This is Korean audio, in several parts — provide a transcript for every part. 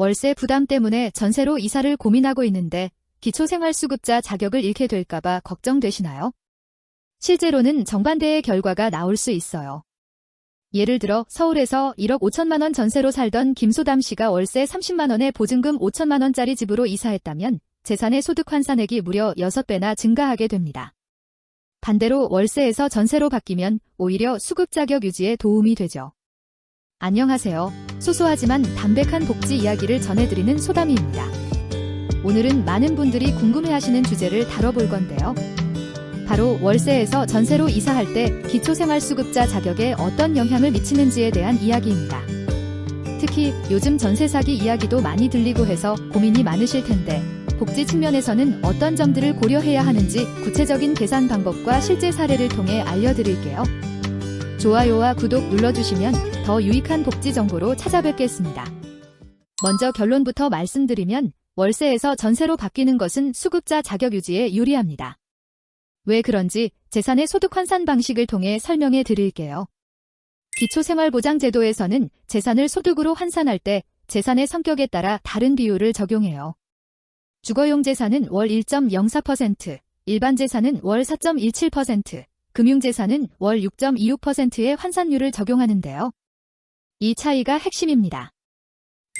월세 부담 때문에 전세로 이사를 고민하고 있는데 기초생활수급자 자격을 잃게 될까봐 걱정되시나요? 실제로는 정반대의 결과가 나올 수 있어요. 예를 들어 서울에서 1억 5천만 원 전세로 살던 김소담 씨가 월세 30만 원에 보증금 5천만 원짜리 집으로 이사했다면 재산의 소득 환산액이 무려 6배나 증가하게 됩니다. 반대로 월세에서 전세로 바뀌면 오히려 수급 자격 유지에 도움이 되죠. 안녕하세요. 소소하지만 담백한 복지 이야기를 전해드리는 소담이입니다. 오늘은 많은 분들이 궁금해하시는 주제를 다뤄볼 건데요. 바로 월세에서 전세로 이사할 때 기초생활수급자 자격에 어떤 영향을 미치는지에 대한 이야기입니다. 특히 요즘 전세 사기 이야기도 많이 들리고 해서 고민이 많으실 텐데 복지 측면에서는 어떤 점들을 고려해야 하는지 구체적인 계산 방법과 실제 사례를 통해 알려드릴게요. 좋아요와 구독 눌러주시면 더 유익한 복지 정보로 찾아뵙겠습니다. 먼저 결론부터 말씀드리면 월세에서 전세로 바뀌는 것은 수급자 자격 유지에 유리합니다. 왜 그런지 재산의 소득 환산 방식을 통해 설명해 드릴게요. 기초생활보장제도에서는 재산을 소득으로 환산할 때 재산의 성격에 따라 다른 비율을 적용해요. 주거용 재산은 월 1.04%, 일반 재산은 월 4.17%, 금융재산은 월 6.26%의 환산율을 적용하는데요. 이 차이가 핵심입니다.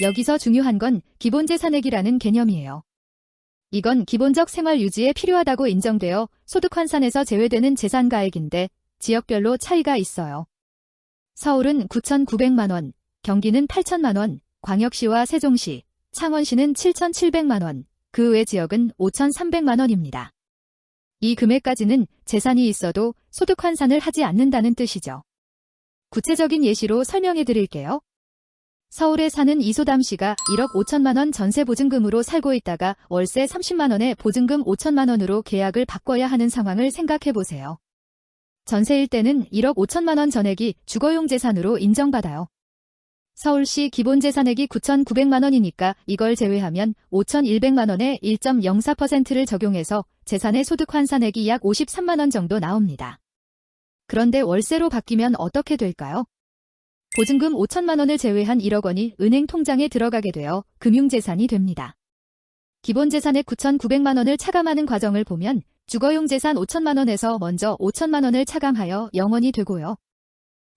여기서 중요한 건 기본재산액이라는 개념이에요. 이건 기본적 생활 유지에 필요하다고 인정되어 소득 환산에서 제외되는 재산가액인데 지역별로 차이가 있어요. 서울은 9,900만원, 경기는 8천만원, 광역시와 세종시, 창원시는 7,700만원, 그 외 지역은 5,300만원입니다. 이 금액까지는 재산이 있어도 소득 환산을 하지 않는다는 뜻이죠. 구체적인 예시로 설명해 드릴게요. 서울에 사는 이소담 씨가 1억 5천만 원 전세 보증금으로 살고 있다가 월세 30만 원에 보증금 5천만 원으로 계약을 바꿔야 하는 상황을 생각해 보세요. 전세일 때는 1억 5천만 원 전액이 주거용 재산으로 인정받아요. 서울시 기본 재산액이 9,900만 원이니까 이걸 제외하면 5,100만 원에 1.04%를 적용해서 재산의 소득 환산액이 약 53만 원 정도 나옵니다. 그런데 월세로 바뀌면 어떻게 될까요? 보증금 5천만 원을 제외한 1억 원이 은행 통장에 들어가게 되어 금융재산이 됩니다. 기본재산액 9,900만 원을 차감하는 과정을 보면 주거용 재산 5천만 원에서 먼저 5천만 원을 차감하여 0원이 되고요.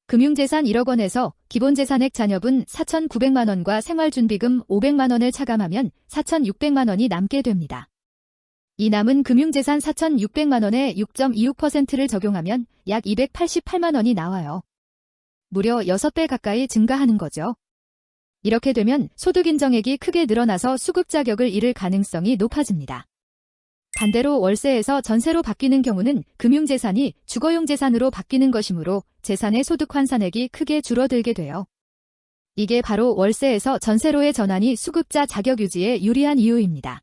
금융재산 1억 원에서 기본재산액 잔여분 4,900만 원과 생활준비금 500만 원을 차감하면 4,600만 원이 남게 됩니다. 이 남은 금융재산 4,600만 원에 6.26%를 적용하면 약 288만 원이 나와요. 무려 6배 가까이 증가하는 거죠. 이렇게 되면 소득 인정액이 크게 늘어나서 수급 자격을 잃을 가능성이 높아집니다. 반대로 월세에서 전세로 바뀌는 경우는 금융재산이 주거용 재산으로 바뀌는 것이므로 재산의 소득 환산액이 크게 줄어들게 돼요. 이게 바로 월세에서 전세로의 전환이 수급자 자격 유지에 유리한 이유입니다.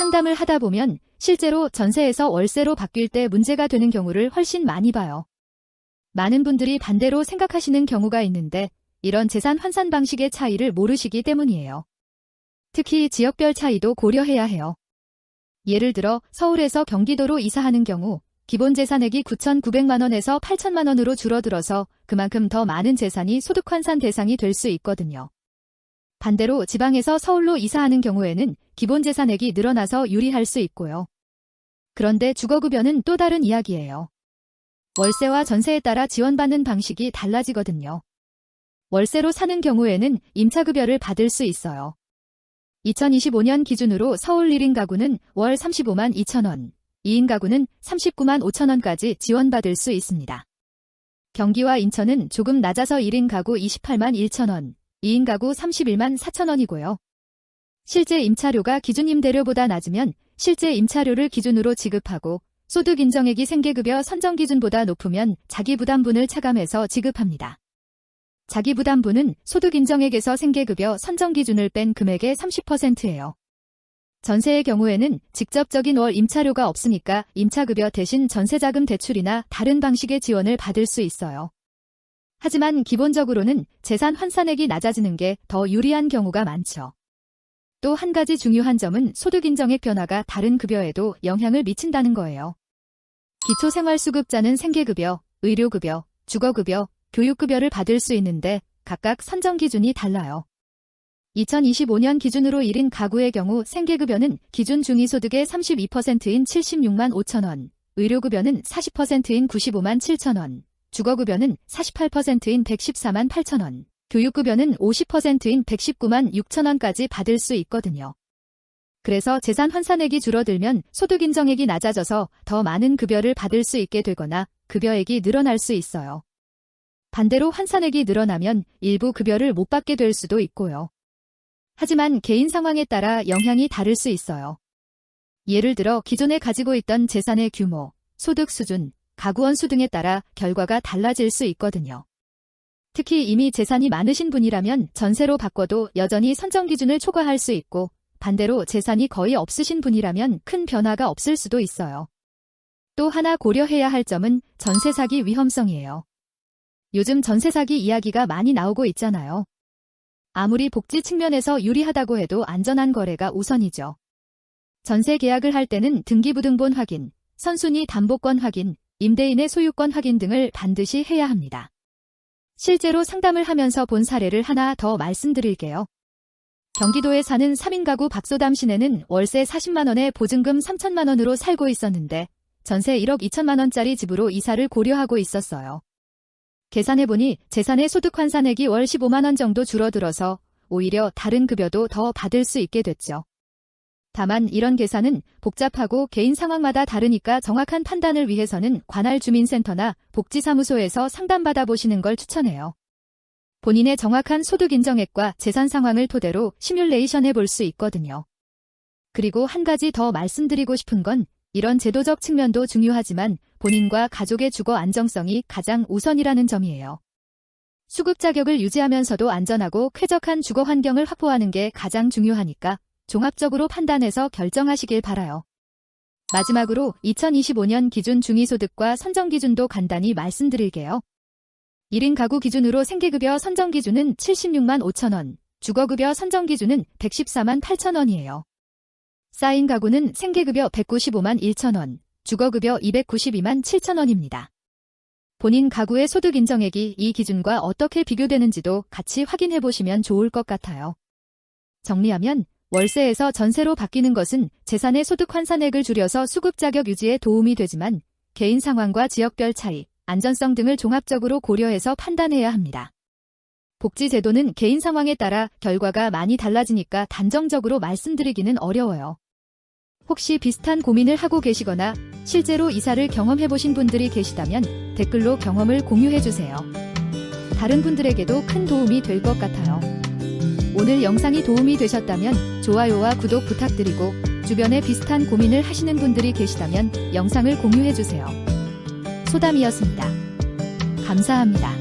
상담을 하다 보면 실제로 전세에서 월세로 바뀔 때 문제가 되는 경우를 훨씬 많이 봐요. 많은 분들이 반대로 생각하시는 경우가 있는데 이런 재산 환산 방식의 차이를 모르시기 때문이에요. 특히 지역별 차이도 고려해야 해요. 예를 들어 서울에서 경기도로 이사하는 경우 기본 재산액이 9,900만 원에서 8천만 원으로 줄어들어서 그만큼 더 많은 재산이 소득 환산 대상이 될 수 있거든요. 반대로 지방에서 서울로 이사하는 경우에는 기본 재산액이 늘어나서 유리할 수 있고요. 그런데 주거급여는 또 다른 이야기예요. 월세와 전세에 따라 지원받는 방식이 달라지거든요. 월세로 사는 경우에는 임차급여를 받을 수 있어요. 2025년 기준으로 서울 1인 가구는 월 35만 2천원, 2인 가구는 39만 5천원까지 지원받을 수 있습니다. 경기와 인천은 조금 낮아서 1인 가구 28만 1천원, 2인 가구 31만 4천원이고요. 실제 임차료가 기준 임대료보다 낮으면 실제 임차료를 기준으로 지급하고 소득 인정액이 생계급여 선정 기준보다 높으면 자기부담분을 차감해서 지급합니다. 자기부담분은 소득 인정액에서 생계급여 선정 기준을 뺀 금액의 30%예요. 전세의 경우에는 직접적인 월 임차료가 없으니까 임차급여 대신 전세자금 대출이나 다른 방식의 지원을 받을 수 있어요. 하지만 기본적으로는 재산 환산액이 낮아지는 게 더 유리한 경우가 많죠. 또 한 가지 중요한 점은 소득 인정액 변화가 다른 급여에도 영향을 미친다는 거예요. 기초생활수급자는 생계급여, 의료급여, 주거급여, 교육급여를 받을 수 있는데 각각 선정 기준이 달라요. 2025년 기준으로 1인 가구의 경우 생계급여는 기준 중위소득의 32%인 76만 5천 원, 의료급여는 40%인 95만 7천 원, 주거급여는 48%인 114만 8천 원, 교육급여는 50%인 119만 6천 원까지 받을 수 있거든요. 그래서 재산 환산액이 줄어들면 소득 인정액이 낮아져서 더 많은 급여를 받을 수 있게 되거나 급여액이 늘어날 수 있어요. 반대로 환산액이 늘어나면 일부 급여를 못 받게 될 수도 있고요. 하지만 개인 상황에 따라 영향이 다를 수 있어요. 예를 들어 기존에 가지고 있던 재산의 규모, 소득 수준, 가구 원 수 등에 따라 결과가 달라질 수 있거든요. 특히 이미 재산이 많으신 분이라면 전세로 바꿔도 여전히 선정 기준을 초과할 수 있고 반대로 재산이 거의 없으신 분이라면 큰 변화가 없을 수도 있어요. 또 하나 고려해야 할 점은 전세 사기 위험성이에요. 요즘 전세 사기 이야기가 많이 나오고 있잖아요. 아무리 복지 측면에서 유리하다고 해도 안전한 거래가 우선이죠. 전세 계약을 할 때는 등기부등본 확인, 선순위 담보권 확인, 임대인의 소유권 확인 등을 반드시 해야 합니다. 실제로 상담을 하면서 본 사례를 하나 더 말씀드릴게요. 경기도에 사는 3인 가구 박소담 씨네는 월세 40만 원에 보증금 3천만 원으로 살고 있었는데 전세 1억 2천만 원짜리 집으로 이사를 고려하고 있었어요. 계산해보니 재산의 소득 환산액이 월 15만 원 정도 줄어들어서 오히려 다른 급여도 더 받을 수 있게 됐죠. 다만 이런 계산은 복잡하고 개인 상황마다 다르니까 정확한 판단을 위해서는 관할 주민센터나 복지사무소에서 상담받아 보시는 걸 추천해요. 본인의 정확한 소득 인정액과 재산 상황을 토대로 시뮬레이션 해볼 수 있거든요. 그리고 한 가지 더 말씀드리고 싶은 건 이런 제도적 측면도 중요하지만 본인과 가족의 주거 안정성이 가장 우선이라는 점이에요. 수급 자격을 유지하면서도 안전하고 쾌적한 주거 환경을 확보하는 게 가장 중요하니까 종합적으로 판단해서 결정하시길 바라요. 마지막으로 2025년 기준 중위소득과 선정 기준도 간단히 말씀드릴게요. 1인 가구 기준으로 생계급여 선정 기준은 76만 5천 원, 주거급여 선정 기준은 114만 8천 원이에요. 쌓인 가구는 생계급여 195만 1천 원, 주거급여 292만 7천 원입니다. 본인 가구의 소득 인정액이 이 기준과 어떻게 비교되는지도 같이 확인해 보시면 좋을 것 같아요. 정리하면 월세에서 전세로 바뀌는 것은 재산의 소득 환산액을 줄여서 수급 자격 유지에 도움이 되지만 개인 상황과 지역별 차이, 안전성 등을 종합적으로 고려해서 판단해야 합니다. 복지 제도는 개인 상황에 따라 결과가 많이 달라지니까 단정적으로 말씀드리기는 어려워요. 혹시 비슷한 고민을 하고 계시거나 실제로 이사를 경험해보신 분들이 계시다면 댓글로 경험을 공유해주세요. 다른 분들에게도 큰 도움이 될 것 같아요. 오늘 영상이 도움이 되셨다면 좋아요와 구독 부탁드리고 주변에 비슷한 고민을 하시는 분들이 계시다면 영상을 공유해주세요. 소담이었습니다. 감사합니다.